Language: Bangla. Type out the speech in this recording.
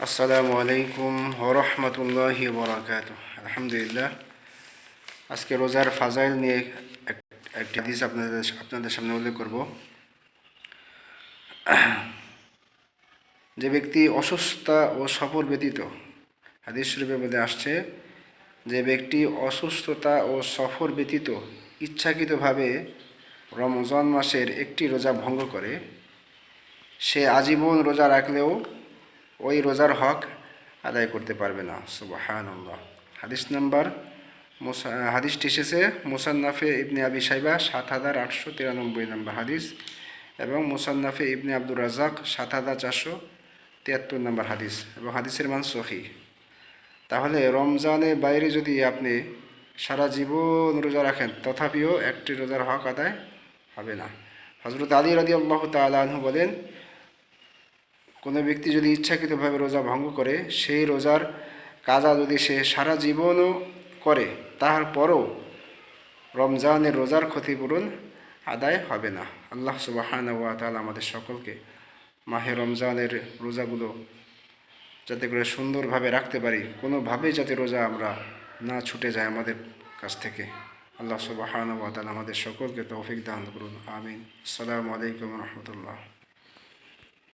আসসালামু আলাইকুম ওরহমতুল্লাহি বরাকাত আলহামদুলিল্লাহ, আজকে রোজার ফাজাইল নিয়ে এক- একটি হাদিস আপনাদের আপনাদের সামনে উল্লেখ করব। যে ব্যক্তি অসুস্থতা ও সফর ব্যতীত, হাদিস রূপে মধ্যে আসছে, যে ব্যক্তি অসুস্থতা ও সফর ব্যতীত ইচ্ছাকৃতভাবে রমজান মাসের একটি রোজা ভঙ্গ করে, সে আজীবন রোজা রাখলেও ওই রোজার হক আদায় করতে পারবে না। সুবাহান হাদিস নাম্বার মোসা, হাদিসটি এসেছে মোসান্নাফে ইবনে আবি সাইবা সাত হাজার আটশো তিরানব্বই নম্বর হাদিস এবং মোসান্নাফে ইবনে আব্দুর রাজাক সাত হাজার চারশো তিয়াত্তর নম্বর হাদিস এবং হাদিসের মান সহি। তাহলে রমজানের বাইরে যদি আপনি সারা জীবন রোজা রাখেন, তথাপিও একটি রোজার হক আদায় হবে না। হজরত আলী রাদি আল্লাহ তালু বলেন কোনো ব্যক্তি যদি ইচ্ছাকৃতভাবে রোজা ভঙ্গ করে, সেই রোজার কাজা যদি সে সারা জীবনও করে তাহার পরও রমজানের রোজার ক্ষতিপূরণ আদায় হবে না। আল্লাহ সুবাহান ওয়া তাআলা আমাদের সকলকে মাহে রমজানের রোজাগুলো যাতে করে সুন্দরভাবে রাখতে পারি। কোনোভাবেই যাতে রোজা আমরা না ছুটে যায় আমাদের কাছ থেকে। আল্লাহ সুবাহান ওয়া তাআলা আমাদের সকলকে তৌফিক দান করুন। আমিন। আসসালামু আলাইকুম রহমতুল্লাহ।